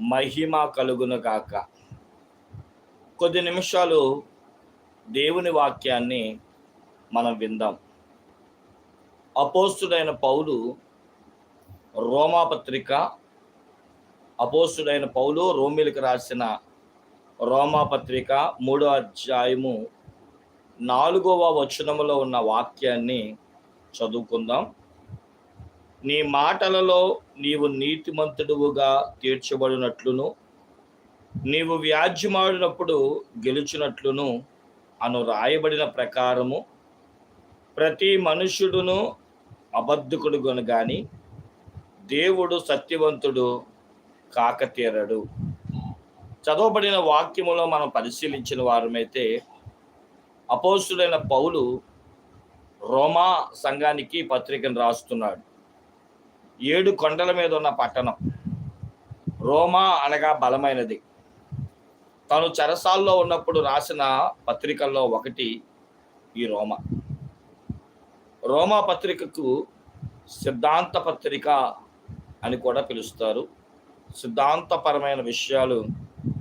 మహిమ కలుగును కాక కొద్ది నిమిషాలు దేవుని వాక్యాన్ని మనం విందాం. అపోస్తుడైన పౌలు రోమాపత్రిక అపోస్తుడైన పౌలు రోమిలకు రాసిన రోమాపత్రిక మూడో అధ్యాయము నాలుగవ వచనములో ఉన్న వాక్యాన్ని చదువుకుందాం. నీ మాటలలో నీవు నీతిమంతుడువుగా తీర్చబడినట్లును నీవు వ్యాజ్యమాడినప్పుడు గెలిచినట్లును అను రాయబడిన ప్రకారము ప్రతి మనుష్యుడును అబద్ధకుడు గనుగాని దేవుడు సత్యవంతుడు కాకతీరడు చదవబడిన వాక్యములో మనం పరిశీలించిన వారమైతే అపోసుడైన పౌలు రోమా సంఘానికి పత్రికను రాస్తున్నాడు. ఏడు కొండల మీద ఉన్న పట్టణం. రోమా అనగా బలమైనది. తను చెరసాల్లో ఉన్నప్పుడు రాసిన పత్రికల్లో ఒకటి ఈ రోమా. రోమా పత్రికకు సిద్ధాంత పత్రిక అని కూడా పిలుస్తారు. సిద్ధాంతపరమైన విషయాలు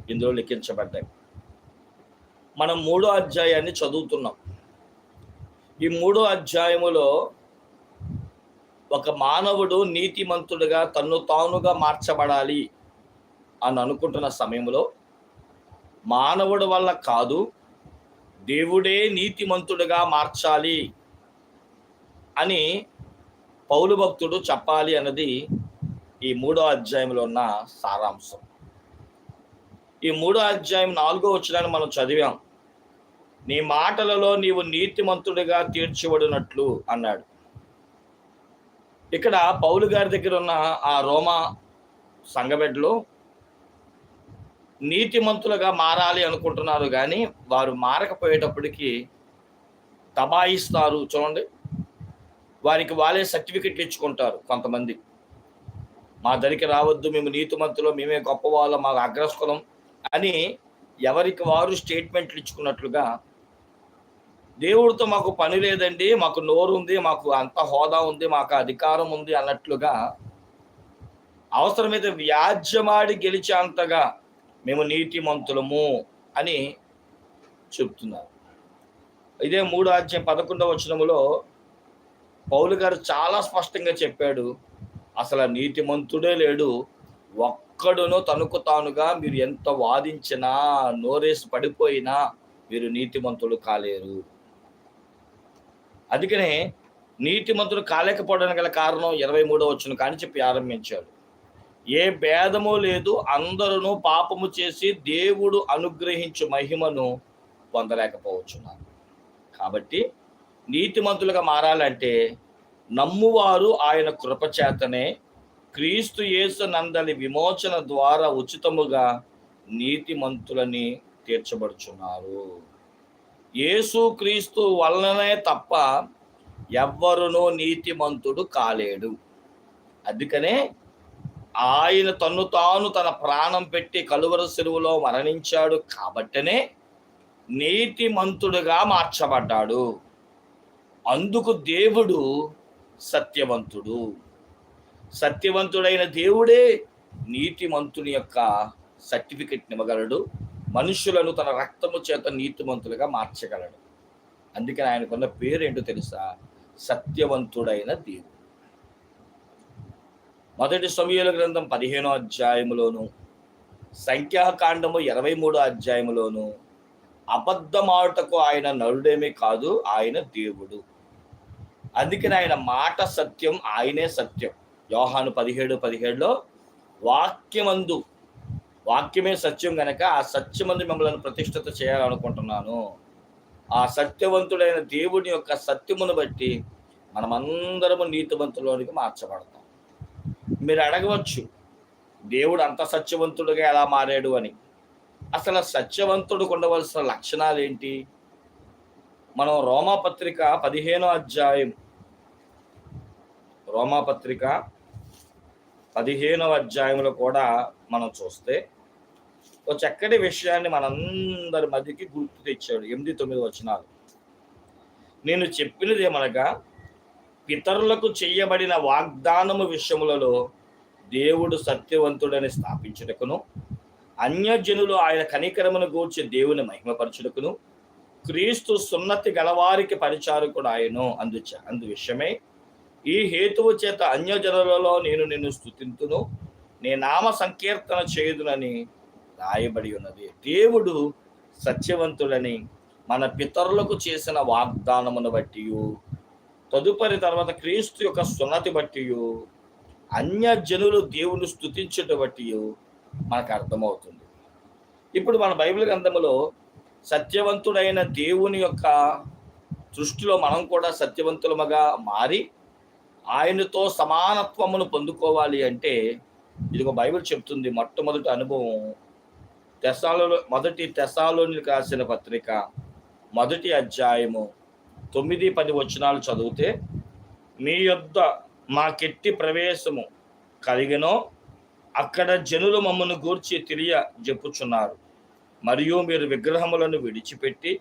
ఇందులో లిఖించబడ్డాయి. మనం మూడో అధ్యాయాన్ని చదువుతున్నాం. ఈ మూడో అధ్యాయములో ఒక మానవుడు నీతిమంతుడుగా తన్ను తానుగా మార్చబడాలి అని అనుకుంటున్న సమయంలో మానవుడు వల్ల కాదు దేవుడే నీతిమంతుడిగా మార్చాలి అని పౌలు భక్తుడు చెప్పాలి అన్నది ఈ మూడో అధ్యాయంలో ఉన్న సారాంశం. ఈ మూడో అధ్యాయం నాలుగో వచ్చినాన్ని మనం చదివాం. నీ మాటలలో నీవు నీతిమంతుడిగా తీర్చిబడినట్లు అన్నాడు. ఇక్కడ పౌలు గారి దగ్గర ఉన్న ఆ రోమా సంఘబెడ్లో నీతిమంతులుగా మారాలి అనుకుంటున్నారు కానీ వారు మారకపోయేటప్పటికి తబాయిస్తారు. చూడండి. వారికి వాళ్ళే సర్టిఫికెట్లు ఇచ్చుకుంటారు కొంతమంది. మా దరికి రావద్దు మేము నీతిమంతులు మేమే గొప్పవాళ్ళం మాకు అగ్రస్కులం అని ఎవరికి వారు స్టేట్మెంట్లు ఇచ్చుకున్నట్లుగా దేవుడితో మాకు పని లేదండి మాకు నోరు ఉంది మాకు అంత హోదా ఉంది మాకు అధికారం ఉంది అన్నట్లుగా అవసరమైతే వ్యాజ్యమాడి గెలిచేంతగా మేము నీతిమంతులము అని చెప్తున్నారు. ఇదే మూడు అధ్యాయం పదకొండవ వచనములో పౌలు గారు చాలా స్పష్టంగా చెప్పాడు అసలు ఆ నీతిమంతుడే లేడు ఒక్కడునో తనకు తానుగా మీరు ఎంత వాదించినా నోరేసి పడిపోయినా మీరు నీతిమంతులు కాలేరు. అందుకనే నీతిమంతుడు కాలేకపోవడానికి గల కారణం ఇరవై మూడో వచ్చును కానీ చెప్పి ఆరంభించాడు ఏ భేదము లేదు అందరూ పాపము చేసి దేవుడు అనుగ్రహించు మహిమను పొందలేకపోవచ్చున్నారు. కాబట్టి నీతిమంతులుగా మారాలంటే నమ్మువారు ఆయన కృపచేతనే క్రీస్తు యేసు నందలి విమోచన ద్వారా ఉచితముగా నీతిమంతులని తీర్చబడుచున్నారు. యేసు క్రీస్తు వలననే తప్ప ఎవ్వరునూ నీతిమంతుడు కాలేడు. అందుకనే ఆయన తను తాను తన ప్రాణం పెట్టి కలువర సెరువులో మరణించాడు కాబట్టనే నీతిమంతుడుగా మార్చబడ్డాడు. అందుకు దేవుడు సత్యవంతుడు. సత్యవంతుడైన దేవుడే నీతిమంతుని యొక్క సర్టిఫికెట్ ఇవ్వగలడు. మనుషులను తన రక్తము చేత నీతిమంతులుగా మార్చగలడు. అందుకని ఆయనకున్న పేరేంటో తెలుసా? సత్యవంతుడైన దేవుడు. మొదటి సమయంలో గ్రంథం పదిహేనో అధ్యాయములోను సంఖ్యాకాండము ఇరవై మూడో అధ్యాయములోను అబద్ధమాటకు ఆయన నరుడేమీ కాదు ఆయన దేవుడు. అందుకని ఆయన మాట సత్యం ఆయనే సత్యం. యోహాను పదిహేడు పదిహేడులో వాక్యమందు వాక్యమే సత్యం గనక ఆ సత్యమందు మిమ్మల్ని ప్రతిష్ఠిత చేయాలనుకుంటున్నాను. ఆ సత్యవంతుడైన దేవుని యొక్క సత్యమును బట్టి మనమందరము నీతివంతులోనికి మార్చబడతాం. మీరు అడగవచ్చు దేవుడు అంత సత్యవంతుడుగా ఎలా మారాడు అని. అసలు సత్యవంతుడికి ఉండవలసిన లక్షణాలు ఏంటి మనం రోమాపత్రిక పదిహేనో అధ్యాయం రోమాపత్రిక పదిహేనవ అధ్యాయంలో కూడా మనం చూస్తే ఒక చక్కటి విషయాన్ని మనందరి మధ్యకి గుర్తు తెచ్చాడు. ఎనిమిది తొమ్మిది వచనాలు. నేను చెప్పినది ఏమనగా పితరులకు చేయబడిన వాగ్దానము విషయములలో దేవుడు సత్యవంతుడని స్థాపించుటకును అన్యజనులు ఆయన కనికరమును గూర్చి దేవుని మహిమపరచుటకును క్రీస్తు సున్నతి గలవారికి పరిచారకుడు ఆయను అందుచ అందు విషయమే ఈ హేతువు చేత అన్యజనులలో నేను నిన్ను స్థుతింతును నీ నామ సంకీర్తన చేయుదునని రాయబడి ఉన్నది. దేవుడు సత్యవంతుడని మన పితరులకు చేసిన వాగ్దానమును బట్టి తదుపరి తర్వాత క్రీస్తు యొక్క సున్నతి బట్టి అన్యజనులు దేవుని స్థుతించట బట్టి మనకు అర్థమవుతుంది. ఇప్పుడు మన బైబిల్ గ్రంథంలో సత్యవంతుడైన దేవుని యొక్క దృష్టిలో మనం కూడా సత్యవంతులముగా మారి ఆయనతో సమానత్వమును పొందుకోవాలి అంటే ఇది ఒక బైబిల్ చెప్తుంది మొట్టమొదటి అనుభవం తెసాలో మొదటి తెసాలోని రాసిన పత్రిక మొదటి అధ్యాయము తొమ్మిది పది వచనాలు చదివితే మీ యొద్ద మాకెట్టి ప్రవేశము కలిగినో అక్కడ జనులు మమ్మను గూర్చి తెలియ చెప్పుచున్నారు మరియు మీరు విగ్రహములను విడిచిపెట్టి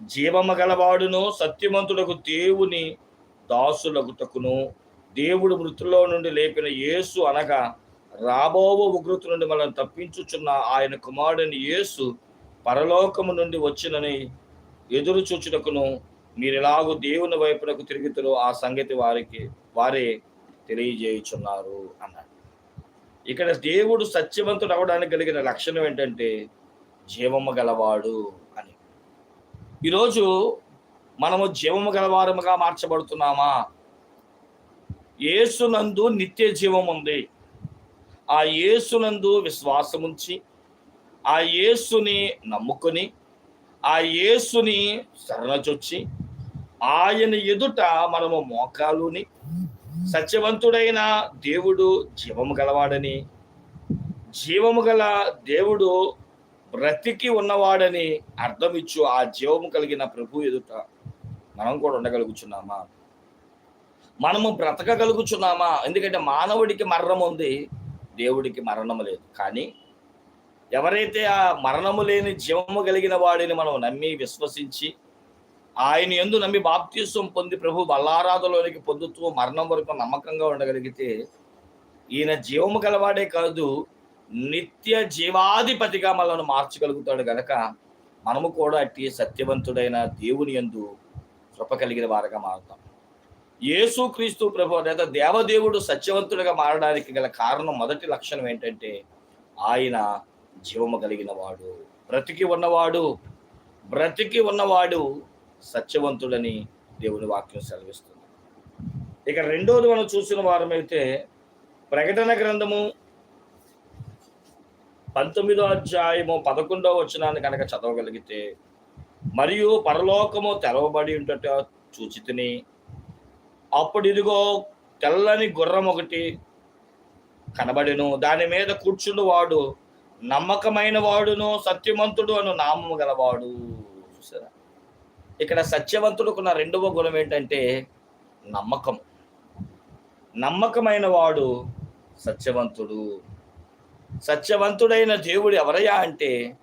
జీవము గలవాడును సత్యమంతులకు దేవుని దాసులగుటకును దేవుడు మృతుల్లో నుండి లేపిన యేసు అనగా రాబోవ ఉగ్రత నుండి మనం తప్పించుచున్న ఆయన కుమారుడిని యేసు పరలోకము నుండి వచ్చినని ఎదురు చూచుటకును మీరు ఎలాగో దేవుని వైపునకు తిరుగుతారో ఆ సంగతి వారికి వారే తెలియజేయుచున్నారు అన్నాడు. ఇక్కడ దేవుడు సత్యవంతుడు అవడానికి కలిగిన లక్షణం ఏంటంటే జీవము గలవాడు అని. ఈరోజు మనము జీవము గలవారముగా మార్చబడుతున్నామా? ఏసునందు నిత్య జీవం ఉంది. ఆ యేసునందు విశ్వాసముంచి ఆ యేసుని నమ్ముకొని ఆ యేసుని శరణచొచ్చి ఆయన ఎదుట మనము మోకాలుని సత్యవంతుడైన దేవుడు జీవము గలవాడని జీవము గల దేవుడు బ్రతికి ఉన్నవాడని అర్థమిచ్చు ఆ జీవము కలిగిన ప్రభు ఎదుట మనం కూడా ఉండగలుగుచున్నామా? మనము బ్రతకగలుగుచున్నామా? ఎందుకంటే మానవుడికి మరణం ఉంది దేవుడికి మరణము లేదు. కానీ ఎవరైతే ఆ మరణము లేని జీవము కలిగిన వాడిని మనం నమ్మి విశ్వసించి ఆయన ఎందు నమ్మి బాప్తీసం పొంది ప్రభు బల్లారాధలోనికి పొందుతూ మరణం వరకు నమ్మకంగా ఉండగలిగితే ఈయన జీవము గలవాడే కాదు నిత్య జీవాధిపతిగా మనల్ని మార్చగలుగుతాడు గనక మనము కూడా అట్టి సత్యవంతుడైన దేవుని ఎందు కృప కలిగిన వారుగా మారుతాం. యేసు క్రీస్తు ప్రభు లేదా దేవదేవుడు సత్యవంతుడిగా మారడానికి గల కారణం మొదటి లక్షణం ఏంటంటే ఆయన జీవము కలిగిన వాడు బ్రతికి ఉన్నవాడు బ్రతికి ఉన్నవాడు సత్యవంతుడని దేవుని వాక్యం సెలవిస్తుంది. ఇక రెండోది మనం చూసిన వారమైతే ప్రకటన గ్రంథము పంతొమ్మిదో అధ్యాయము పదకొండవ వచనాన్ని కనుక చదవగలిగితే మరియు పరలోకము తెరవబడి ఉంటట చూచితిని అప్పుడు ఇదిగో తెల్లని గుర్రం ఒకటి కనబడెను. దాని మీద కూర్చుండు వాడు. నమ్మకమైన వాడును సత్యవంతుడు అను నామము గలవాడు. చూసారా? ఇక్కడ సత్యవంతుడుకున్న రెండవ గుణం ఏంటంటే నమ్మకం. నమ్మకమైన వాడు సత్యవంతుడు. సత్యవంతుడైన దేవుడు ఎవరయ్యా అంటే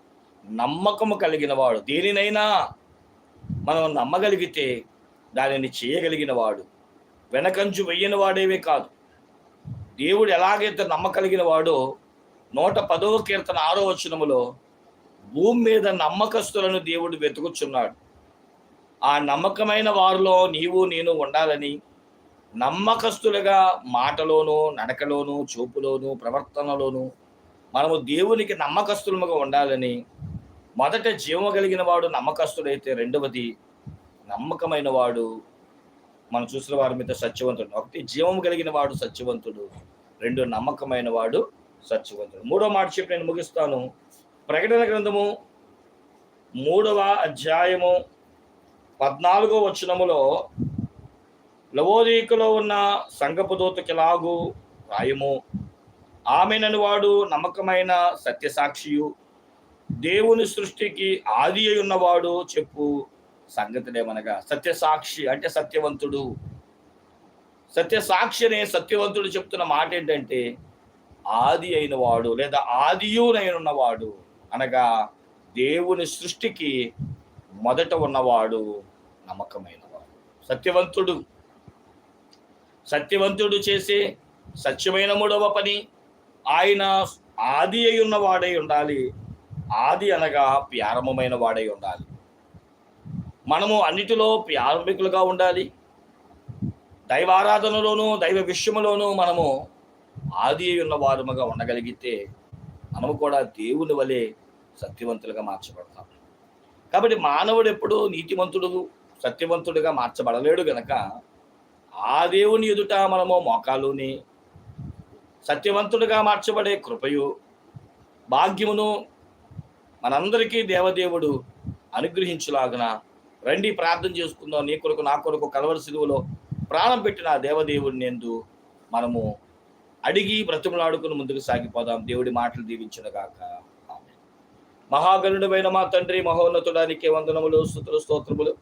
నమ్మకము కలిగిన వాడు. దేనినైనా మనం నమ్మగలిగితే దానిని చేయగలిగిన వాడు. వెనకంచు వెయ్యని వాడేవే కాదు. దేవుడు ఎలాగైతే నమ్మకలిగిన వాడో నూట పదవ కీర్తన ఆరో వచనములో భూమి మీద నమ్మకస్తులను దేవుడు వెతుకుచున్నాడు. ఆ నమ్మకమైన వారిలో నీవు నేను ఉండాలని నమ్మకస్తులుగా మాటలోను నడకలోను చూపులోను ప్రవర్తనలోను మనము దేవునికి నమ్మకస్తులముగా ఉండాలని మొదట జీవము కలిగిన వాడు నమ్మకస్తుడైతే రెండవది నమ్మకమైన వాడు మనం చూసిన వారి మీద సత్యవంతుడు. ఒకటి జీవము కలిగిన వాడు సత్యవంతుడు. రెండు నమ్మకమైన వాడు సత్యవంతుడు. మూడో మాట చెప్పి నేను ముగిస్తాను. ప్రకటన గ్రంథము మూడవ అధ్యాయము పద్నాలుగో వచనములో లవోదీకులో ఉన్న సంగపు దూతకిలాగు రాయము. ఆమెనని వాడు నమ్మకమైన సత్యసాక్షియు. దేవుని సృష్టికి ఆది అయి ఉన్నవాడు చెప్పు. సంగతులేమనగా సత్యసాక్షి అంటే సత్యవంతుడు. సత్యసాక్షి అనే సత్యవంతుడు చెప్తున్న మాట ఏంటంటే ఆది అయిన వాడు లేదా ఆదియునైనవాడు అనగా దేవుని సృష్టికి మొదట ఉన్నవాడు నమ్మకమైనవాడు. సత్యవంతుడు. సత్యవంతుడు చేసే సత్యమైన మూడవ పని ఆయన ఆది అయి ఉన్నవాడై ఉండాలి. ఆది అనగా ప్రారంభమైన వాడై ఉండాలి. మనము అన్నిటిలో ప్రారంభికులుగా ఉండాలి. దైవారాధనలోను దైవ విషయములోనూ మనము ఆది ఉన్న వారముగా ఉండగలిగితే మనము కూడా దేవుని వలె సత్యవంతులుగా మార్చబడతాం. కాబట్టి మానవుడు ఎప్పుడు నీతిమంతుడు సత్యవంతుడిగా మార్చబడలేడు గనక ఆ దేవుని ఎదుట మనము మోకాలుని సత్యవంతుడిగా మార్చబడే కృపయు భాగ్యమును మనందరికీ దేవదేవుడు అనుగ్రహించులాగన రండి ప్రార్థన చేసుకుందాం. నీ కొరకు నా కొరకు కలవర సిలువలో ప్రాణం పెట్టిన ఆ దేవదేవుడిని ఎందు మనము అడిగి బ్రతిమలాడుకుని ముందుకు సాగిపోదాం. దేవుడి మాటలు దీవించునుగాక ఆమేన్. మహాగణుడమైన మా తండ్రి మహోన్నతుడానికి వందనములు స్థుతులు స్తోత్రములు.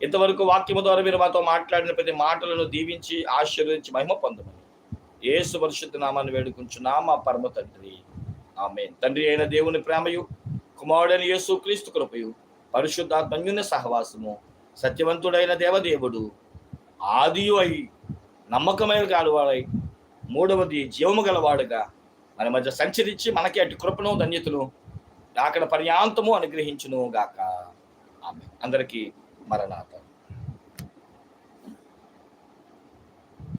ఇంతవరకు వాక్యము ద్వారా మీరు మాతో మాట్లాడిన ప్రతి మాటలను దీవించి ఆశీర్వదించి మహిమ పొందమని యేసు పరిశుద్ధ నామాన్ని వేడుకుంటున్నా మా పరమ తండ్రి. ఆమె తండ్రి అయిన దేవుని ప్రేమయు కుమారుడైన యేసు క్రీస్తు కృపయు. పరిశుద్ధాత్మన్యుని సహవాసము సత్యవంతుడైన దేవదేవుడు ఆదియు అయి నమ్మకమైన కాలువాడై మూడవది జీవము గలవాడుగా మన మధ్య సంచరించి మనకి అటు కృపను ధన్యతను అక్కడ పర్యాంతము అనుగ్రహించును గాక ఆమె అందరికీ మరణాత